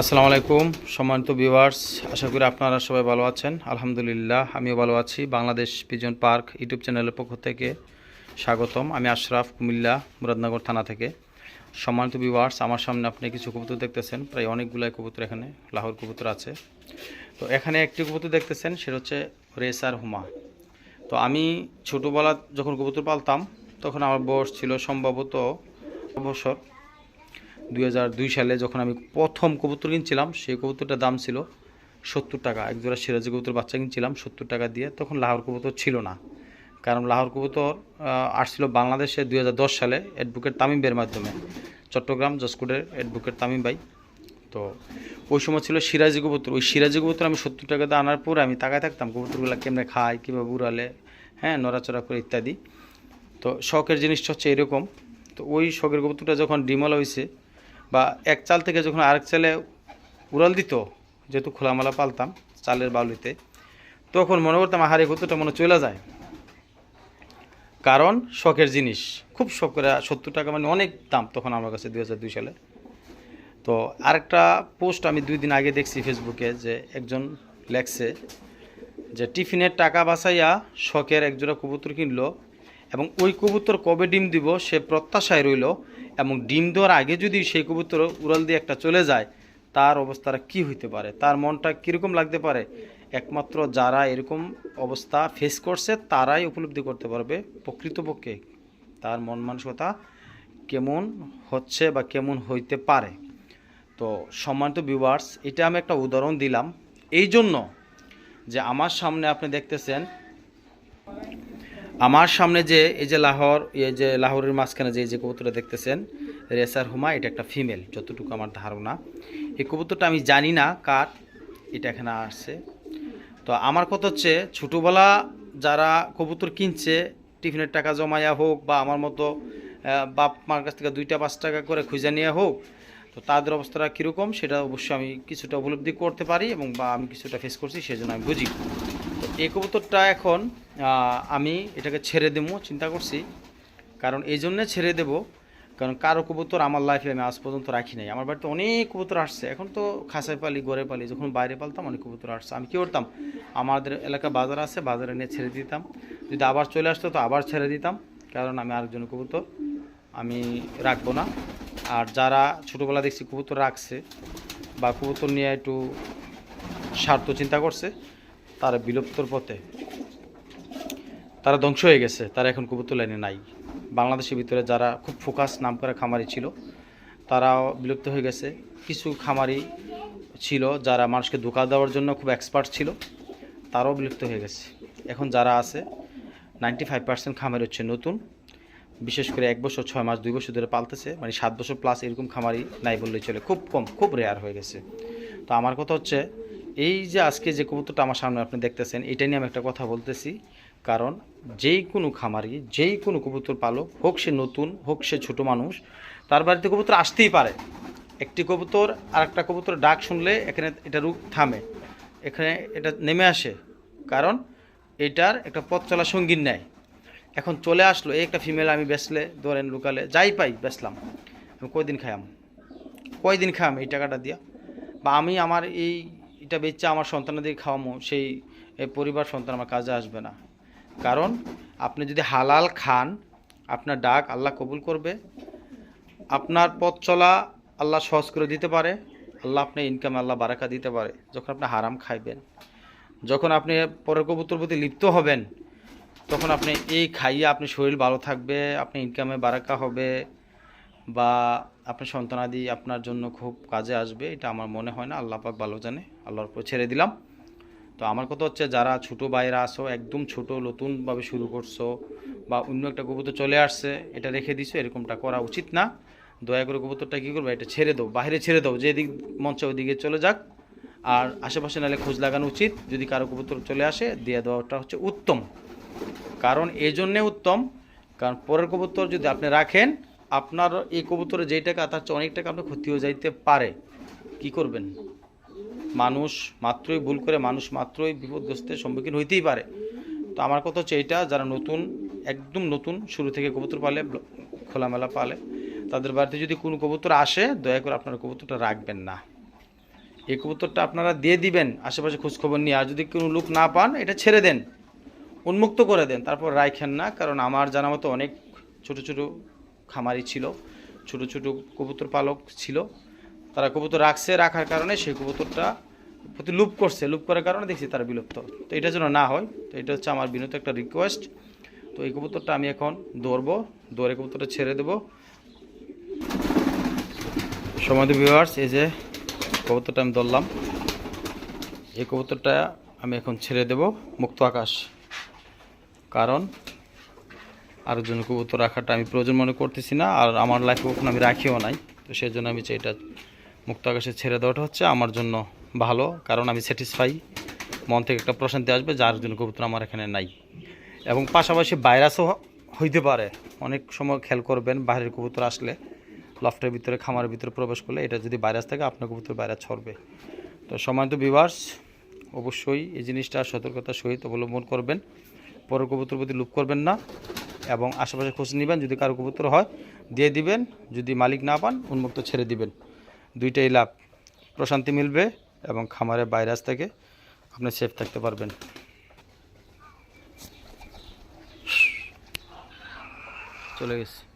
আসসালামু আলাইকুম, সম্মানিত ভিউয়ার্স, আশা করি আপনারা সবাই ভালো আছেন। আলহামদুলিল্লাহ, আমিও ভালো আছি। বাংলাদেশ পিজন পার্ক ইউটিউব চ্যানেলের পক্ষ থেকে স্বাগতম। আমি আশরাফ কুমিল্লা, মুরাদনগর থানা থেকে। সম্মানিত ভিউয়ার্স, আমার সামনে আপনি কিছু কবুতর দেখতেছেন, প্রায় অনেকগুলাই কবুতর এখানে, লাহোর কবুতর আছে। তো এখানে একটি কবুতর দেখতেছেন, সেটা হচ্ছে রেসার হুমা। তো আমি ছোটোবেলা যখন কবুতর পালতাম, তখন আমার বয়স ছিল সম্ভবত বছর। দুই হাজার দুই সালে যখন আমি প্রথম কবুতর কিনছিলাম, সেই কবুতরটার দাম ছিল সত্তর টাকা। একজোড়া সিরাজি কবুতর বাচ্চা কিনছিলাম, সত্তর টাকা দিয়ে। তখন লাহোর কবুতর ছিল না। কারণ লাহোর কবুতর আসছিল বাংলাদেশে দুই হাজার দশ সালে অ্যাডভোকেট তামিম বের মাধ্যমে। চট্টগ্রাম জসকোটের অ্যাডভোকেট তামিম ভাই। তো ওই সময় ছিল সিরাজি কবুতর। ওই সিরাজি কবুতর আমি সত্তর টাকা দিয়ে আনার পরে আমি তাকায় থাকতাম, কবুতরগুলো কেমনে খায়, কীভাবে উড়ালে হ্যাঁ নড়াচড়া করে ইত্যাদি। তো শখের জিনিসটা হচ্ছে এরকম। তো ওই শখের কবুতরটা যখন ডিমলা হয়েছে বা এক চাল থেকে যখন আরেক চালে উড়াল দিত, যেহেতু খোলামেলা পালতাম চালের বালুতে তখন মনে করতাম, আহার কবুতরটা মনে চলে যায়। কারণ শখের জিনিস। খুব শখ করে সত্তর টাকা মানে অনেক দাম তখন আমার কাছে দুই হাজার দুই সালে। তো আরেকটা পোস্ট আমি দুই দিন আগে দেখছি ফেসবুকে যে একজন লেখছে যে, টিফিনের টাকা বাঁচাইয়া শখের একজোড়া কবুতর কিনলো এবং ওই কবুতর কবে ডিম দিব সে প্রত্যাশায় রইল এবং ডিম দেওয়ার আগে যদি সেই কবুতর উড়াল দিয়ে একটা চলে যায়, তার অবস্থাটা কি হইতে পারে? তার মনটা কীরকম লাগতে পারে? একমাত্র যারা এরকম অবস্থা ফেস করছে, তারাই উপলব্ধি করতে পারবে প্রকৃতপক্ষে তার মন মানসিকতা কেমন হচ্ছে বা কেমন হইতে পারে। তো সম্মানিত ভিউয়ার্স এটা আমি একটা উদাহরণ দিলাম। এই জন্য যে আমার সামনে আপনি দেখতেছেন আমার সামনে যে, এই যে লাহোর, এই যে লাহোরের মাঝখানে যে যে কবুতরটা দেখতেছেন, রেসার হুমা, এটা একটা ফিমেল, যতটুকু আমার ধারণা। এই কবুতরটা আমি জানি না কার, এটা এখানে আসছে। তো আমার কথা হচ্ছে, ছোটোবেলা যারা কবুতর কিনছে, টিফিনের টাকা জমাইয়া হোক বা আমার মতো বাপ মার কাছ থেকে দুইটা, পাঁচ টাকা করে খুঁজে নিয়ে হোক, তো তাদের অবস্থাটা কীরকম, সেটা অবশ্যই আমি কিছুটা উপলব্ধি করতে পারি এবং বা আমি কিছুটা ফেস করছি, সেজন্য আমি বুঝি। এই কবুতরটা এখন আমি এটাকে ছেড়ে দেবো, চিন্তা করছি। কারণ এই জন্যে ছেড়ে দেব। কারণ কারও কবুতর আমার লাইফে আমি আজ পর্যন্ত রাখি নাই। আমার বাড়িতে অনেক কবুতর আসছে। এখন তো খাসায় পালি গড়ে পালি, যখন বাইরে পালতাম অনেক কবুতর আসছে। আমি কী করতাম? আমাদের এলাকা বাজার আছে, বাজারে নিয়ে ছেড়ে দিতাম। যদি আবার চলে আসতো তো আবার ছেড়ে দিতাম। কারণ আমি আরেকজন কবুতর আমি রাখব না। আর যারা ছোটোবেলা দেখছি কবুতর রাখছে বা কবুতর নিয়ে একটু স্বার্থ চিন্তা করছে তারা বিলুপ্তর পথে। তারা ধ্বংস হয়ে গেছে, তারা এখন কবুতর লাইনে নাই। বাংলাদেশের ভিতরে যারা খুব ফোকাস নাম করা খামারি ছিল, তারাও বিলুপ্ত হয়ে গেছে। কিছু খামারি ছিল যারা মানুষকে ধোকা দেওয়ার জন্য খুব এক্সপার্ট ছিল, তারাও বিলুপ্ত হয়ে গেছে। এখন যারা আছে নাইনটি ফাইভ পার্সেন্ট খামারি হচ্ছে নতুন। বিশেষ করে এক বছর, ছয় মাস, দুই বছর ধরে পালতেছে। মানে সাত বছর প্লাস এরকম খামারি নাই বললেই চলে। খুব কম, খুব রেয়ার হয়ে গেছে। তো আমার কথা হচ্ছে এই যে আজকে যে কবুতরটা আমার সামনে আপনি দেখতেছেন, এটা নিয়ে আমি একটা কথা বলতেছি। কারণ যেই কোনো খামারি, যেই কোনো কবুতর পালক, হোক সে নতুন, হোক সে ছোট মানুষ, তার বাড়িতে কবুতর আসতেই পারে। একটি কবুতর আর একটা কবুতর ডাক শুনলে এখানে এটা রুখ থামে, এখানে এটা নেমে আসে। কারণ এটার একটা পথ চলা সঙ্গীন নেয় এখন চলে আসলো, এই একটা ফিমেল আমি বেচলে, ধরেন লোকালে, যাই পাই, বেচলাম। আমি কয়দিন খাইয়াম? কয়দিন খাইয়াম এই টাকাটা দিয়া? বা আমি আমার এই এটা বেচে আমার সন্তানাদের খাওয়ামো, সেই পরিবার সন্তান আমার কাজে আসবে না। কারণ আপনি যদি হালাল খান, আপনার ডাক আল্লাহ কবুল করবে, আপনার পথ চলা আল্লাহ সহজ করে দিতে পারে, আল্লাহ আপনার ইনকাম আল্লাহ বারাকা দিতে পারে, যখন আপনি হারাম খাইবেন। যখন আপনি পরের কবুতর প্রতি লিপ্ত হবেন, তখন আপনি এই খাইয়ে আপনি শরীর ভালো থাকবে, আপনি ইনকামে বারাকা হবে বা আপনার সন্তানাদি আপনার জন্য খুব কাজে আসবে, এটা আমার মনে হয় না, আল্লাহ পাক ভালো জানে, আল্লাহর উপর ছেড়ে দিলাম। তো আমার কথা হচ্ছে, যারা ছোটো বাইরা আসো একদম ছোট, নতুনভাবে শুরু করছ বা অন্য একটা কবুতর চলে আসছে, এটা রেখে দিছো, এরকমটা করা উচিত না। দয়া করে কবুতরটা কী করবে, এটা ছেড়ে দাও, বাইরে ছেড়ে দাও যেদিক মঞ্চে ওইদিকে চলে যাক। আর আশেপাশে নাহলে খোঁজ লাগানো উচিত, যদি কারও কবুতর চলে আসে, দিয়ে দেওয়াটা হচ্ছে উত্তম। কারণ এই জন্যে উত্তম, কারণ পরের কবুতর যদি আপনি রাখেন আপনার এই কবুতরে যেই টাকা, তার চেয়ে অনেক টাকা আপনার ক্ষতি হয়ে যাইতে পারে। কি করবেন? মানুষ মাত্রই ভুল করে, মানুষ মাত্রই বিপদগ্রস্তের সম্মুখীন হইতেই পারে। তো আমার কথা হচ্ছে এইটা, যারা নতুন, একদম নতুন, শুরু থেকে কবুতর পালে খোলামেলা পালে, তাদের বাড়িতে যদি কোনো কবুতর আসে, দয়া করে আপনার কবুতরটা রাখবেন না। এই কবুতরটা আপনারা দিয়ে দিবেন, আশেপাশে খোঁজখবর নিয়ে। আর যদি কোনো লোক না পান, এটা ছেড়ে দেন, উন্মুক্ত করে দেন, তারপর রাইখেন না, কারণ আমার জানা মতো অনেক ছোট ছোট খামারি ছিল, ছোট ছোট কবুতর পালক ছিল। তারা কবুতর রাখছে, রাখার কারণে সেই কবুতরটা প্রতি লুপ করছে। লুপ করার কারণে দেখছি তারা বিলুপ্ত। তো এটা যেন না হয়, তো এটা হচ্ছে আমার বিনত একটা রিকোয়েস্ট তো এই কবুতরটা আমি এখন দৌড়বো, দৌড়ে কবুতরটা ছেড়ে দেবো। সমাধি ভিউয়ার্স এই যে কবুতরটা আমি ধরলাম। এই কবুতরটা আমি এখন ছেড়ে দেব মুক্ত আকাশ। কারণ আরেকজন কবুতর রাখাটা আমি প্রয়োজন মনে করতেছি না, আর আমার লাইফে কখনো আমি রাখিও নাই। তো সেই জন্য আমি চাই এটা মুক্ত আকাশে ছেড়ে দেওয়াটা হচ্ছে আমার জন্য ভালো, কারণ আমি স্যাটিসফাই মন থেকে একটা প্রশান্তি আসবে, যার জন্য কবুতর আমার এখানে নাই। এবং পাশাপাশি ভাইরাসও হইতে পারে। অনেক সময় খেয়াল করবেন, বাইরের কবুতর আসলে লফটের ভিতরে, খামারের ভিতরে প্রবেশ করলে এটা যদি ভাইরাস থাকে, আপনার কবুতর ভাইরাস ছড়বে। তো সময় তো বিভার্স অবশ্যই এই জিনিসটা সতর্কতার সহিত অবলম্বন করবেন। পরের কবুতর প্রতি লুপ করবেন না। এবং আশেপাশে খোঁজ নেবেন, যদি কারও কবুতর হয়, দিয়ে দিবেন। যদি মালিক না পান, উন্মুক্ত ছেড়ে দিবেন। দুইটাই লাভ। প্রশান্তি মিলবে এবং খামারের ভাইরাস থেকে আপনি সেফ থাকতে পারবেন। চলে গেছে।